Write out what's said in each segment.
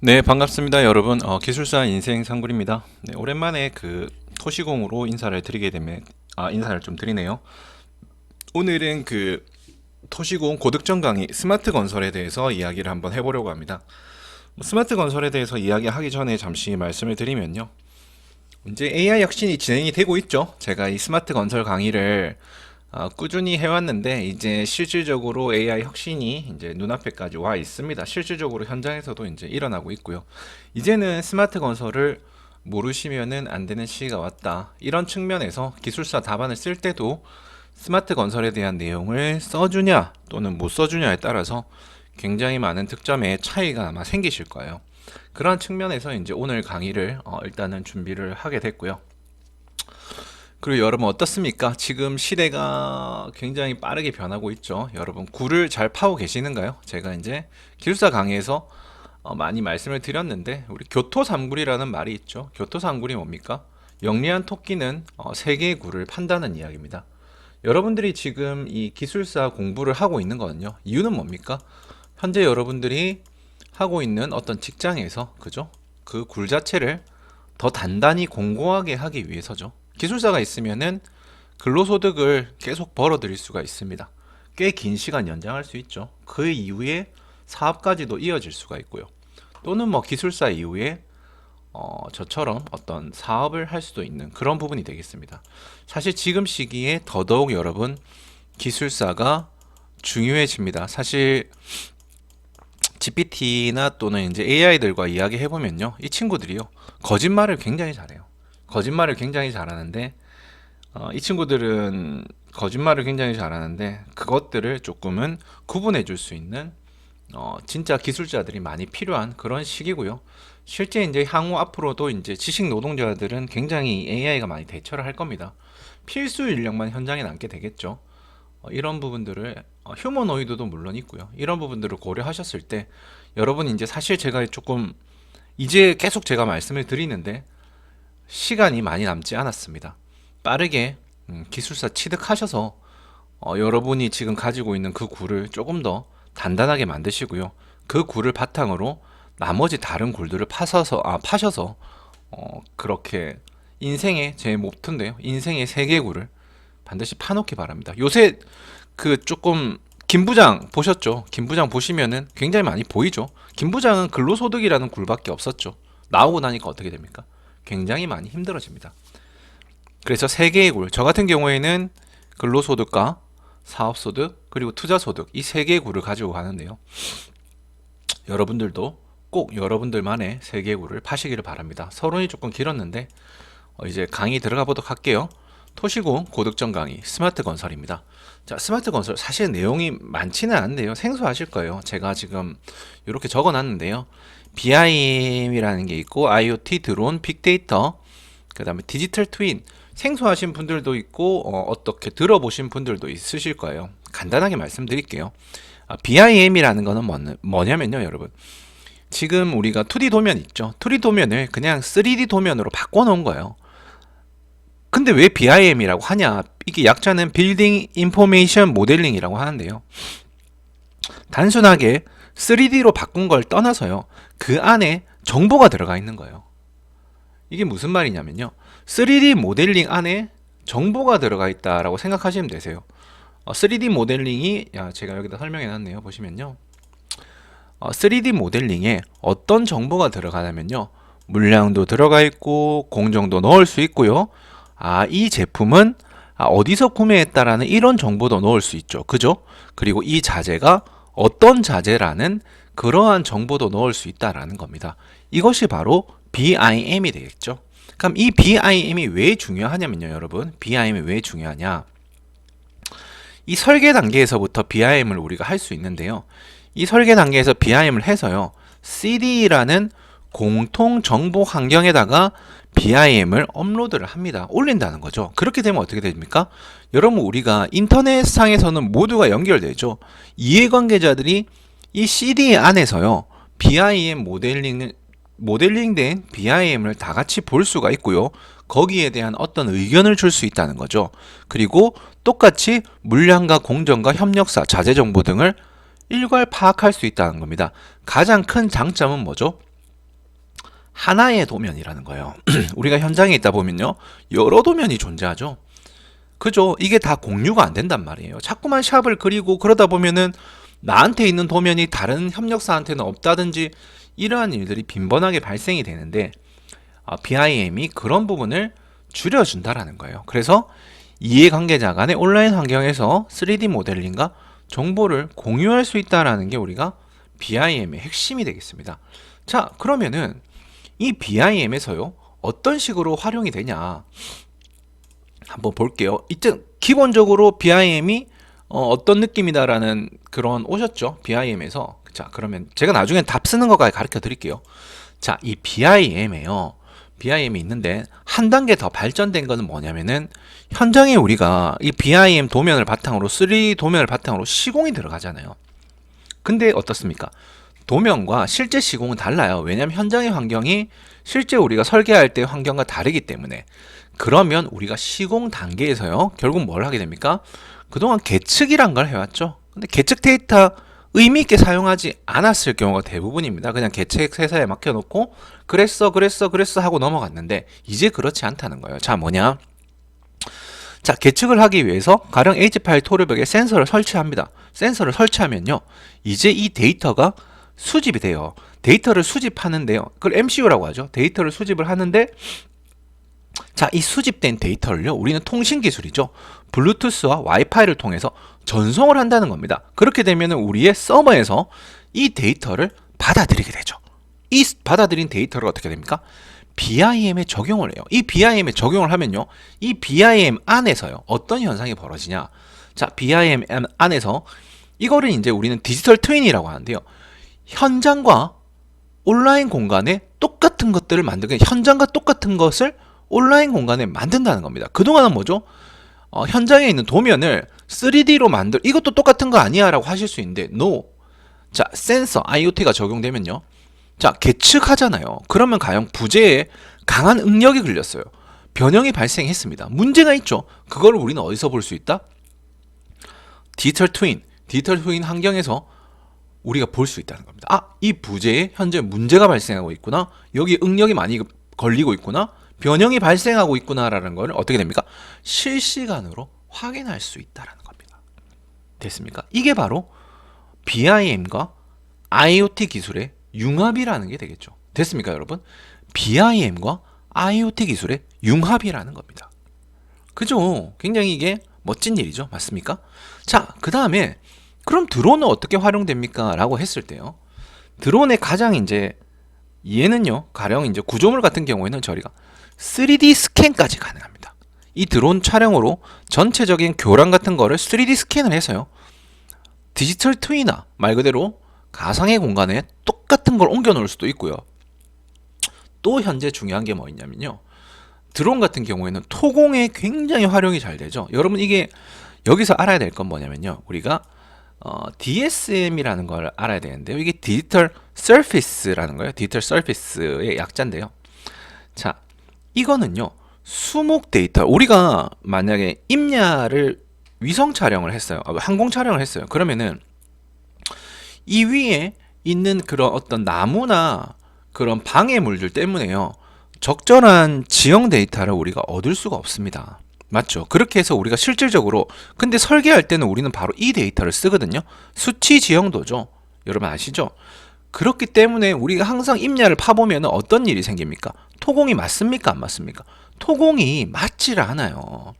네, 반갑습니다, 여러분. 어, 기술사 인생 상굴입니다. 네, 오랜만에 그 토시공으로 인사를 드리게 되면 아, 인사를 좀 드리네요. 오늘은 그 토시공 고득점 강의 스마트 건설에 대해서 이야기를 한번 해보려고 합니다. 뭐 스마트 건설에 대해서 이야기하기 전에 잠시 말씀을 드리면요. 이제 AI 혁신이 진행이 되고 있죠. 제가 이 스마트 건설 강의를 어, 꾸준히 해왔는데 이제 실질적으로 AI 혁신이 이제 눈앞에까지 와 있습니다. 실질적으로 현장에서도 이제 일어나고 있고요. 이제는 스마트 건설을 모르시면은 안 되는 시기가 왔다. 이런 측면에서 기술사 답안을 쓸 때도 스마트 건설에 대한 내용을 써주냐 또는 못 써주냐에 따라서 굉장히 많은 득점의 차이가 아마 생기실 거예요. 그런 측면에서 이제 오늘 강의를 어, 일단은 준비를 하게 됐고요. 그리고 여러분 어떻습니까? 지금 시대가 굉장히 빠르게 변하고 있죠. 여러분 굴을 잘 파고 계시는가요? 제가 이제 기술사 강의에서 어, 많이 말씀을 드렸는데 우리 교토삼굴이라는 말이 있죠. 교토삼굴이 뭡니까? 영리한 토끼는 어, 세 개의 굴을 판다는 이야기입니다. 여러분들이 지금 이 기술사 공부를 하고 있는 거는요. 이유는 뭡니까? 현재 여러분들이 하고 있는 어떤 직장에서 그죠? 그 굴 자체를 더 단단히 공고하게 하기 위해서죠. 기술사가 있으면은 근로소득을 계속 벌어들일 수가 있습니다. 꽤 긴 시간 연장할 수 있죠. 그 이후에 사업까지도 이어질 수가 있고요. 또는 뭐 기술사 이후에 어, 저처럼 어떤 사업을 할 수도 있는 그런 부분이 되겠습니다. 사실 지금 시기에 더더욱 여러분 기술사가 중요해집니다. 사실 GPT나 또는 이제 AI들과 이야기해 보면요, 이 친구들이요 거짓말을 굉장히 잘해요. 거짓말을 굉장히 잘하는데 어, 이 친구들은 거짓말을 굉장히 잘하는데 그것들을 조금은 구분해 줄 수 있는 어, 진짜 기술자들이 많이 필요한 그런 시기고요. 실제 이제 향후 앞으로도 이제 지식 노동자들은 굉장히 AI가 많이 대처를 할 겁니다. 필수 인력만 현장에 남게 되겠죠. 어, 이런 부분들을 어, 휴머노이드도 물론 있고요. 이런 부분들을 고려하셨을 때 여러분 이제 사실 제가 조금 이제 계속 제가 말씀을 드리는데 시간이 많이 남지 않았습니다. 빠르게 음, 기술사 취득하셔서 어, 여러분이 지금 가지고 있는 그 굴을 조금 더 단단하게 만드시고요. 그 굴을 바탕으로 나머지 다른 굴들을 파셔서 아 파셔서 어, 그렇게 인생의 제 모토인데요. 인생의 세계 굴을 반드시 파놓기 바랍니다. 요새 그 조금 김 부장 보셨죠? 김 부장 보시면은 굉장히 많이 보이죠. 김 부장은 근로소득이라는 굴밖에 없었죠. 나오고 나니까 어떻게 됩니까? 굉장히 많이 힘들어집니다. 그래서 세 개의 굴, 저 같은 경우에는 근로소득과 사업소득 그리고 투자소득 이 세 개의 굴을 가지고 가는데요. 여러분들도 꼭 여러분들만의 세 개의 굴을 파시기를 바랍니다. 서론이 조금 길었는데 어, 이제 강의 들어가 보도록 할게요. 토시공 고득점 강의 스마트 건설입니다. 자, 스마트 건설 사실 내용이 많지는 않은데요. 생소하실 거예요. 제가 지금 이렇게 적어 놨는데요. BIM이라는 게 있고 IoT, 드론, 빅데이터, 그 다음에 디지털 트윈 생소하신 분들도 있고 어, 떻게 들어보신 분들도 있으실 거예요. 간단하게 말씀드릴게요. 아, BIM이라는 거는 뭐, 뭐냐면요, 여러분. 지금 우리가 2D 도면 있죠. 2D 도면을 그냥 3D 도면으로 바꿔 놓은 거예요. 근데 왜 BIM이라고 하냐? 이게 약자는 빌딩 인포메이션 모델링이라고 하는데요. 단순하게 3D로 바꾼 걸 떠나서요. 그 안에 정보가 들어가 있는 거예요. 이게 무슨 말이냐면요. 3D 모델링 안에 정보가 들어가 있다라고 생각하시면 되세요. 어, 3D 모델링이 야, 제가 여기다 설명해 놨네요. 보시면요. 어, 3D 모델링에 어떤 정보가 들어가냐면요. 물량도 들어가 있고 공정도 넣을 수 있고요. 아, 이 제품은 아, 어디서 구매했다라는 이런 정보도 넣을 수 있죠. 그죠? 그리고 이 자재가 어떤 자재라는 그러한 정보도 넣을 수 있다라는 겁니다. 이것이 바로 BIM이 되겠죠. 그럼 이 BIM이 왜 중요하냐면요, 여러분. BIM이 왜 중요하냐? 이 설계 단계에서부터 BIM을 우리가 할 수 있는데요. 이 설계 단계에서 BIM을 해서요. CD라는 공통 정보 환경에다가 BIM을 업로드를 합니다. 올린다는 거죠. 그렇게 되면 어떻게 됩니까? 여러분 우리가 인터넷상에서는 모두가 연결되죠. 이해관계자들이 이 CD 안에서요. BIM 모델링 모델링된 BIM을 다 같이 볼 수가 있고요. 거기에 대한 어떤 의견을 줄 수 있다는 거죠. 그리고 똑같이 물량과 공정과 협력사, 자재 정보 등을 일괄 파악할 수 있다는 겁니다. 가장 큰 장점은 뭐죠? 하나의 도면이라는 거예요. 우리가 현장에 있다 보면요. 여러 도면이 존재하죠. 그죠? 이게 다 공유가 안 된단 말이에요. 자꾸만 샵을 그리고 그러다 보면은 나한테 있는 도면이 다른 협력사한테는 없다든지 이러한 일들이 빈번하게 발생이 되는데 어, BIM이 그런 부분을 줄여준다라는 거예요. 그래서 이해관계자 간의 온라인 환경에서 3D 모델링과 정보를 공유할 수 있다라는 게 우리가 BIM의 핵심이 되겠습니다. 자, 그러면은 이 BIM에서요 어떤 식으로 활용이 되냐 한번 볼게요. 이때 기본적으로 BIM이 어, 떤 느낌이다라는 그런 오셨죠 BIM에서 자 그러면 제가 나중에 답 쓰는 거까지 가르쳐 드릴게요. 자 이 BIM에요. BIM이 있는데 한 단계 더 발전된 거는 뭐냐면은 현장에 우리가 이 BIM 도면을 바탕으로 3 도면을 바탕으로 시공이 들어가잖아요. 근데 어떻습니까? 도면과 실제 시공은 달라요. 왜냐하면 현장의 환경이 실제 우리가 설계할 때 환경과 다르기 때문에 그러면 우리가 시공 단계에서요 결국 뭘 하게 됩니까? 그동안 계측이란 걸 해왔죠. 근데 계측 데이터 의미 있게 사용하지 않았을 경우가 대부분입니다. 그냥 계책 회사에 맡겨놓고 그랬어, 그랬어, 그랬어 하고 넘어갔는데 이제 그렇지 않다는 거예요. 자, 뭐냐? 자, 계측을 하기 위해서 가령 H 파일 토르벽에 센서를 설치합니다. 센서를 설치하면요. 이제 이 데이터가 수집이 돼요. 데이터를 수집하는데요. 그걸 MCU라고 하죠. 데이터를 수집을 하는데 자, 이 수집된 데이터를요. 우리는 통신 기술이죠. 블루투스와 와이파이를 통해서 전송을 한다는 겁니다. 그렇게 되면 우리의 서버에서 이 데이터를 받아들이게 되죠. 이 받아들인 데이터를 어떻게 됩니까? BIM에 적용을 해요. 이 BIM에 적용을 하면요. 이 BIM 안에서요. 어떤 현상이 벌어지냐? 자, BIM 안에서 이거를 이제 우리는 디지털 트윈이라고 하는데요. 현장과 온라인 공간에 똑같은 것들을 만들게 현장과 똑같은 것을 온라인 공간에 만든다는 겁니다. 그동안은 뭐죠? 어, 현장에 있는 도면을 3D로 만들 이것도 똑같은 거 아니야 라고 하실 수 있는데 no. 자, 센서 IoT가 적용되면요. 자, 계측하잖아요. 그러면 과연 부재에 강한 응력이 걸렸어요. 변형이 발생했습니다. 문제가 있죠. 그걸 우리는 어디서 볼 수 있다? 디지털 트윈, 디지털 트윈 환경에서 우리가 볼 수 있다는 겁니다. 아, 이 부재에 현재 문제가 발생하고 있구나. 여기 응력이 많이 걸리고 있구나. 변형이 발생하고 있구나라는 걸 어떻게 됩니까? 실시간으로 확인할 수 있다라는 겁니다. 됐습니까? 이게 바로 BIM과 IoT 기술의 융합이라는 게 되겠죠. 됐습니까, 여러분? BIM과 IoT 기술의 융합이라는 겁니다. 그죠? 굉장히 이게 멋진 일이죠. 맞습니까? 자, 그 다음에 그럼 드론은 어떻게 활용됩니까? 라고 했을 때요. 드론의 가장 이제 얘는요, 가령 이제 구조물 같은 경우에는 저희가 3D 스캔까지 가능합니다. 이 드론 촬영으로 전체적인 교란 같은 거를 3D 스캔을 해서요. 디지털 트위나 말 그대로 가상의 공간에 똑같은 걸 옮겨 놓을 수도 있고요. 또 현재 중요한 게 뭐 있냐면요. 드론 같은 경우에는 토공에 굉장히 활용이 잘 되죠. 여러분 이게 여기서 알아야 될 건 뭐냐면요. 우리가 어, DSM이라는 걸 알아야 되는데요. 이게 디지털 서피스라는 거예요. 디지털 서피스의 약자인데요. 자, 이거는요. 수목 데이터. 우리가 만약에 임야를 위성 촬영을 했어요. 아, 항공 촬영을 했어요. 그러면은 이 위에 있는 그런 어떤 나무나 그런 방해물들 때문에요. 적절한 지형 데이터를 우리가 얻을 수가 없습니다. 맞죠? 그렇게 해서 우리가 실질적으로 근데 설계할 때는 우리는 바로 이 데이터를 쓰거든요. 수치 지형도죠. 여러분 아시죠? 그렇기 때문에 우리가 항상 임야를 파보면 어떤 일이 생깁니까? 토공이 맞습니까? 안 맞습니까? 토공이 맞질 않아요.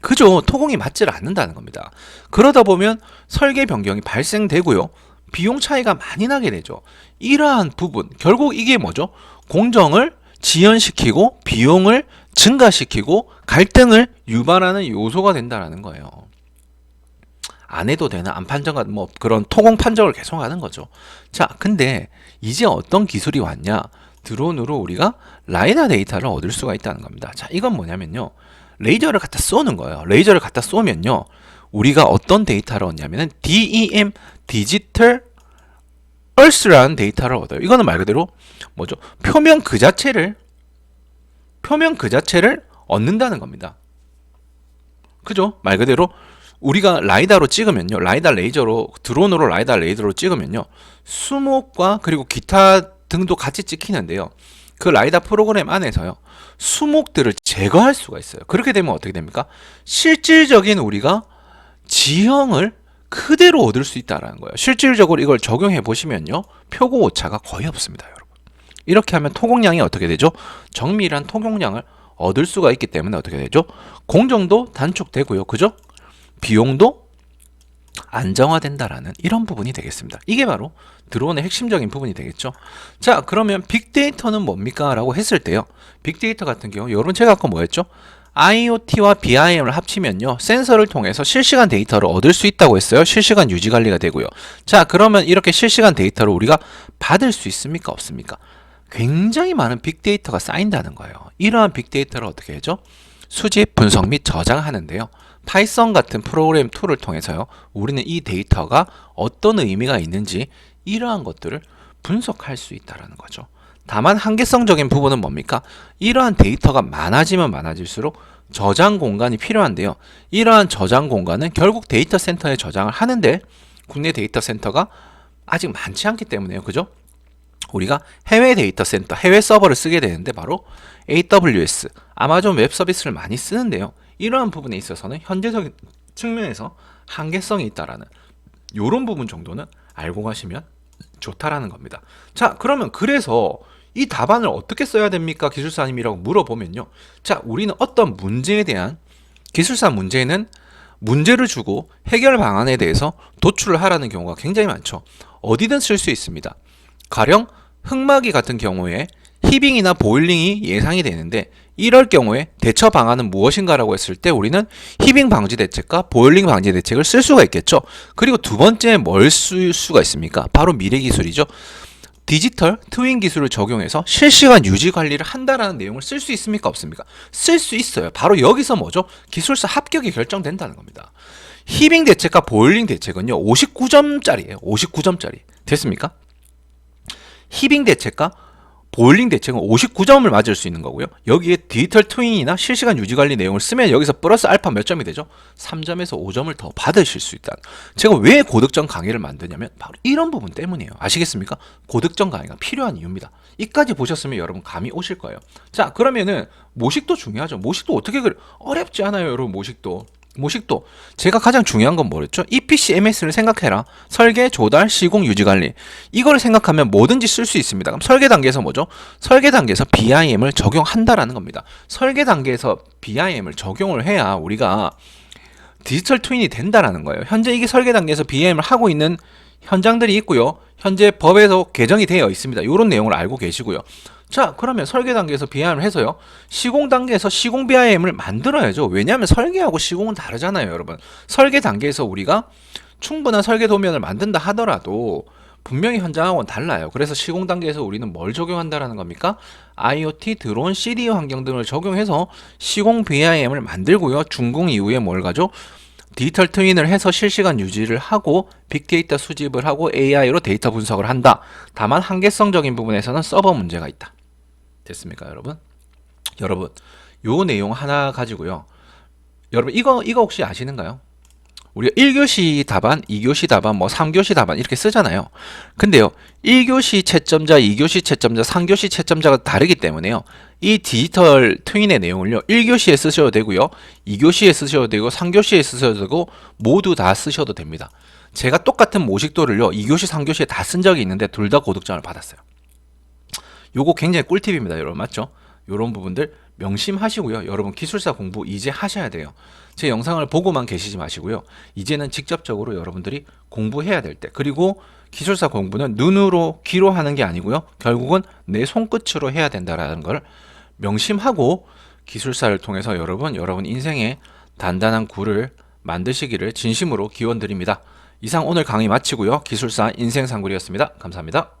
그죠? 토공이 맞질 않는다는 겁니다. 그러다 보면 설계 변경이 발생되고요. 비용 차이가 많이 나게 되죠. 이러한 부분, 결국 이게 뭐죠? 공정을 지연시키고 비용을 증가시키고 갈등을 유발하는 요소가 된다는 거예요. 안 해도 되나 안 판정가 뭐 그런 토공 판정을 계속 하는 거죠. 자, 근데 이제 어떤 기술이 왔냐? 드론으로 우리가 라이다 데이터를 얻을 수가 있다는 겁니다. 자, 이건 뭐냐면요. 레이저를 갖다 쏘는 거예요. 레이저를 갖다 쏘면요. 우리가 어떤 데이터를 얻냐면은 DEM 디지털 얼스라는 데이터를 얻어요. 이거는 말 그대로 뭐죠? 표면 그 자체를 표면 그 자체를 얻는다는 겁니다. 그죠? 말 그대로 우리가 라이다로 찍으면요. 라이다 레이저로 드론으로 라이다 레이저로 찍으면요. 수목과 그리고 기타 등도 같이 찍히는데요. 그 라이다 프로그램 안에서요. 수목들을 제거할 수가 있어요. 그렇게 되면 어떻게 됩니까? 실질적인 우리가 지형을 그대로 얻을 수 있다라는 거예요. 실질적으로 이걸 적용해 보시면요. 표고 오차가 거의 없습니다, 여러분. 이렇게 하면 토공량이 어떻게 되죠? 정밀한 토공량을 얻을 수가 있기 때문에 어떻게 되죠? 공정도 단축되고요. 그죠? 비용도 안정화된다라는 이런 부분이 되겠습니다. 이게 바로 드론의 핵심적인 부분이 되겠죠. 자, 그러면 빅데이터는 뭡니까? 라고 했을 때요. 빅데이터 같은 경우, 여러분 제가 아까 뭐였죠? IoT와 BIM을 합치면요. 센서를 통해서 실시간 데이터를 얻을 수 있다고 했어요. 실시간 유지 관리가 되고요. 자, 그러면 이렇게 실시간 데이터를 우리가 받을 수 있습니까? 없습니까? 굉장히 많은 빅데이터가 쌓인다는 거예요. 이러한 빅데이터를 어떻게 하죠? 수집, 분석 및 저장하는데요. 파이썬 같은 프로그램 툴을 통해서요. 우리는 이 데이터가 어떤 의미가 있는지 이러한 것들을 분석할 수 있다라는 거죠. 다만 한계성적인 부분은 뭡니까? 이러한 데이터가 많아지면 많아질수록 저장 공간이 필요한데요. 이러한 저장 공간은 결국 데이터 센터에 저장을 하는데 국내 데이터 센터가 아직 많지 않기 때문에요. 그죠? 우리가 해외 데이터 센터, 해외 서버를 쓰게 되는데 바로 AWS, 아마존 웹 서비스를 많이 쓰는데요. 이러한 부분에 있어서는 현재적인 측면에서 한계성이 있다라는 이런 부분 정도는 알고 가시면 좋다라는 겁니다. 자, 그러면 그래서 이 답안을 어떻게 써야 됩니까? 기술사님이라고 물어보면요. 자, 우리는 어떤 문제에 대한 기술사 문제는 문제를 주고 해결 방안에 대해서 도출을 하라는 경우가 굉장히 많죠. 어디든 쓸 수 있습니다. 가령 흑마기 같은 경우에 히빙이나 보일링이 예상이 되는데 이럴 경우에 대처 방안은 무엇인가라고 했을 때 우리는 히빙 방지 대책과 보일링 방지 대책을 쓸 수가 있겠죠. 그리고 두 번째 뭘 쓸 수가 있습니까? 바로 미래 기술이죠. 디지털 트윈 기술을 적용해서 실시간 유지 관리를 한다라는 내용을 쓸 수 있습니까? 없습니까? 쓸 수 있어요. 바로 여기서 뭐죠? 기술사 합격이 결정된다는 겁니다. 히빙 대책과 보일링 대책은요, 59점짜리예요. 59점짜리. 됐습니까? 히빙 대책과 보일링 대책은 59점을 맞을 수 있는 거고요. 여기에 디지털 트윈이나 실시간 유지 관리 내용을 쓰면 여기서 플러스 알파 몇 점이 되죠? 3점에서 5점을 더 받으실 수 있다. 제가 왜 고득점 강의를 만드냐면 바로 이런 부분 때문이에요. 아시겠습니까? 고득점 강의가 필요한 이유입니다. 이까지 보셨으면 여러분 감이 오실 거예요. 자, 그러면은 모식도 중요하죠. 모식도 어떻게 그래? 어렵지 않아요, 여러분 모식도. 모식도 제가 가장 중요한 건 뭐랬죠? EPC MS를 생각해라. 설계, 조달, 시공, 유지 관리. 이걸 생각하면 뭐든지 쓸 수 있습니다. 그럼 설계 단계에서 뭐죠? 설계 단계에서 BIM을 적용한다라는 겁니다. 설계 단계에서 BIM을 적용을 해야 우리가 디지털 트윈이 된다라는 거예요. 현재 이게 설계 단계에서 BIM을 하고 있는 현장들이 있고요. 현재 법에서 개정이 되어 있습니다. 이런 내용을 알고 계시고요. 자, 그러면 설계 단계에서 BIM을 해서요. 시공 단계에서 시공 BIM을 만들어야죠. 왜냐하면 설계하고 시공은 다르잖아요, 여러분. 설계 단계에서 우리가 충분한 설계 도면을 만든다 하더라도 분명히 현장하고는 달라요. 그래서 시공 단계에서 우리는 뭘 적용한다라는 겁니까? IoT, 드론, CDU 환경 등을 적용해서 시공 BIM을 만들고요. 준공 이후에 뭘 가죠? 디지털 트윈을 해서 실시간 유지를 하고 빅데이터 수집을 하고 AI로 데이터 분석을 한다. 다만 한계성적인 부분에서는 서버 문제가 있다. 됐습니까, 여러분? 여러분, 요 내용 하나 가지고요. 여러분 이거 이거 혹시 아시는가요? 우리가 1교시 답안, 2교시 답안, 뭐 3교시 답안 이렇게 쓰잖아요. 근데요. 1교시 채점자, 2교시 채점자, 3교시 채점자가 다르기 때문에요. 이 디지털 트윈의 내용을요. 1교시에 쓰셔도 되고요. 2교시에 쓰셔도 되고 3교시에 쓰셔도 되고 모두 다 쓰셔도 됩니다. 제가 똑같은 모식도를요. 2교시, 3교시에 다 쓴 적이 있는데 둘 다 고득점을 받았어요. 요거 굉장히 꿀팁입니다, 여러분. 맞죠? 요런 부분들 명심하시고요. 여러분 기술사 공부 이제 하셔야 돼요. 제 영상을 보고만 계시지 마시고요. 이제는 직접적으로 여러분들이 공부해야 될 때. 그리고 기술사 공부는 눈으로 귀로 하는 게 아니고요. 결국은 내 손끝으로 해야 된다라는 걸 명심하고 기술사를 통해서 여러분 여러분 인생에 단단한 굴을 만드시기를 진심으로 기원드립니다. 이상 오늘 강의 마치고요. 기술사 인생상굴이었습니다. 감사합니다.